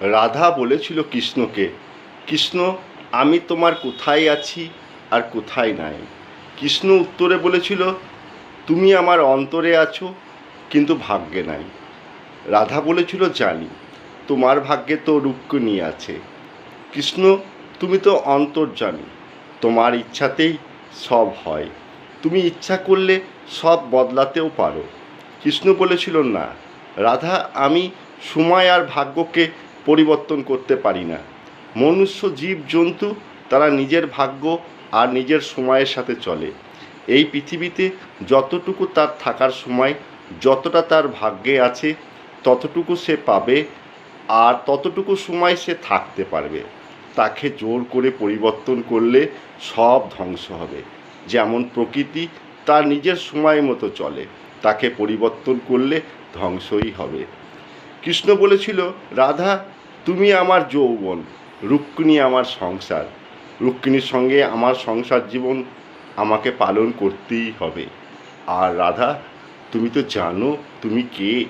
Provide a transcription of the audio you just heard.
রাধা বলেছিল কৃষ্ণকে, কৃষ্ণ, আমি তোমার কোথায় আছি আর কোথায় নাই? কৃষ্ণ উত্তরে বলেছিল, তুমি আমার অন্তরে আছো, কিন্তু ভাগ্যে নাই। রাধা বলেছিল, জানি, তোমার ভাগ্যে তো রুক্মিণী আছে। কৃষ্ণ, তুমি তো অন্তর্জামী তোমার ইচ্ছাতেই সব হয়। তুমি ইচ্ছা করলে সব বদলাতেও পারো। কৃষ্ণ বলেছিল, না, রাধা, আমি সময় আর ভাগ্যকে পরিবর্তন করতে পারি না। মনুষ্য জীব জন্তু, তারা নিজের ভাগ্য আর নিজের সময়ের সাথে চলে। এই পৃথিবীতে যতটুকু তার থাকার সময়, যতটা তার ভাগ্যে আছে, ততটুকু সে পাবে আর ততটুকু সময় সে থাকতে পারবে। তাকে জোর করে পরিবর্তন করলে সব ধ্বংস হবে। যেমন প্রকৃতি তার নিজের সময় মতো চলে, তাকে পরিবর্তন করলে ধ্বংসই হবে। কৃষ্ণ বলেছিল, রাধা, তুমি আমার যৌবন, রুক্মিণী আমার সংসার। রুক্মিণীর সঙ্গে আমার সংসার জীবন আমাকে পালন করতেই হবে। আর রাধা, তুমি তো জানো তুমি কে।